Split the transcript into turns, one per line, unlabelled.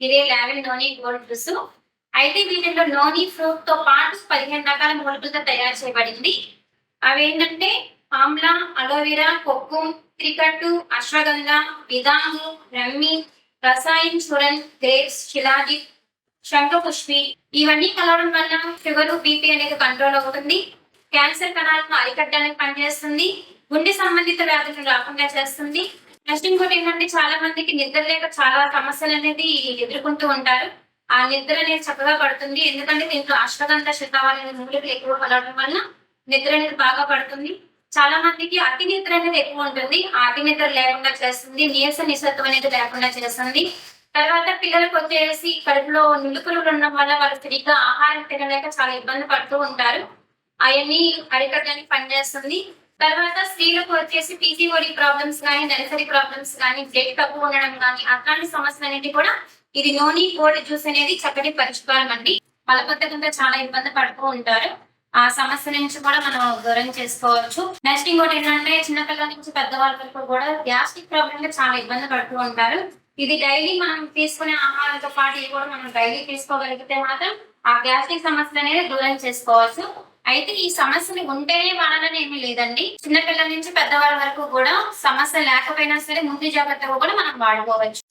ఇదే లావెల్ నోని gold juice అయితే వీటిలో నోని ఫ్రూట్తో పాటు పదిహేను రకాల మూలికలతో తయారు చేయబడింది. అవి ఏంటంటే ఆమ్లా అలోవెరా కొక్కు త్రికట్టు అశ్వగంధ విదాము రమ్మి రసాయన్ చూరన్ గ్రేప్స్ శిలాజిత్ శంఖపుష్పి. ఇవన్నీ కలవడం వల్ల షుగర్ బీపీ అనేది కంట్రోల్ అవుతుంది. క్యాన్సర్ కణాలను అరికట్టడానికి పనిచేస్తుంది. గుండె సంబంధిత వ్యాధులను రాకుండా చేస్తుంది. నెక్స్ట్ ఇంకోటి ఏంటంటే చాలా మందికి నిద్ర లేక చాలా సమస్యలు అనేది ఎదుర్కొంటూ ఉంటారు. ఆ నిద్ర అనేది చక్కగా పడుతుంది. ఎందుకంటే దీంట్లో అశ్వగంధ శతావాలి మూలికలు ఎక్కువ కలవడం వల్ల నిద్ర అనేది బాగా పడుతుంది. చాలా మందికి అతి నిద్ర అనేది ఎక్కువ ఉంటుంది. ఆ అతి నిద్ర లేకుండా చేస్తుంది. నీరస నిశ్శత్వం అనేది లేకుండా చేస్తుంది. తర్వాత పిల్లలకు వచ్చేసి కడుపులో నిలుపులు ఉండడం వల్ల వాళ్ళు సరిగ్గా ఆహారం తినలేక చాలా ఇబ్బంది పడుతూ ఉంటారు. అవన్నీ అరికట్టడానికి పనిచేస్తుంది. తర్వాత స్త్రీలకు వచ్చేసి పీసీఓడి ప్రాబ్లమ్స్ కానీ నెలసరి ప్రాబ్లమ్స్ కానీ బ్లడ్ తక్కువ ఉండడం కానీ అట్లాంటి సమస్యలు అనేవి కూడా ఇది నోని కోల్డ్ జ్యూస్ అనేది చక్కటి పరిష్కారం అండి. మలబద్ధకంతో చాలా ఇబ్బంది పడుతూ ఉంటారు. ఆ సమస్య నుంచి కూడా మనం దూరం చేసుకోవచ్చు. నెక్స్ట్ ఇంకోటి ఏంటంటే చిన్నపిల్లల నుంచి పెద్దవాళ్ళ వరకు కూడా గ్యాస్ట్రిక్ ప్రాబ్లమ్గా చాలా ఇబ్బంది పడుతూ ఉంటారు. ఇది డైలీ మనం తీసుకునే ఆహారంతో పాటు ఇది కూడా మనం డైలీ తీసుకోగలిగితే మాత్రం ఆ గ్యాస్ట్రిక్ సమస్యలు అనేది దూరం చేసుకోవచ్చు. అయితే ఈ సమస్యలు ఉంటేనే వాడాలని ఏమీ లేదండి. చిన్నపిల్లల నుంచి పెద్దవాళ్ళ వరకు కూడా సమస్య లేకపోయినా సరే ముందు జాగ్రత్తగా కూడా మనం వాడుకోవచ్చు.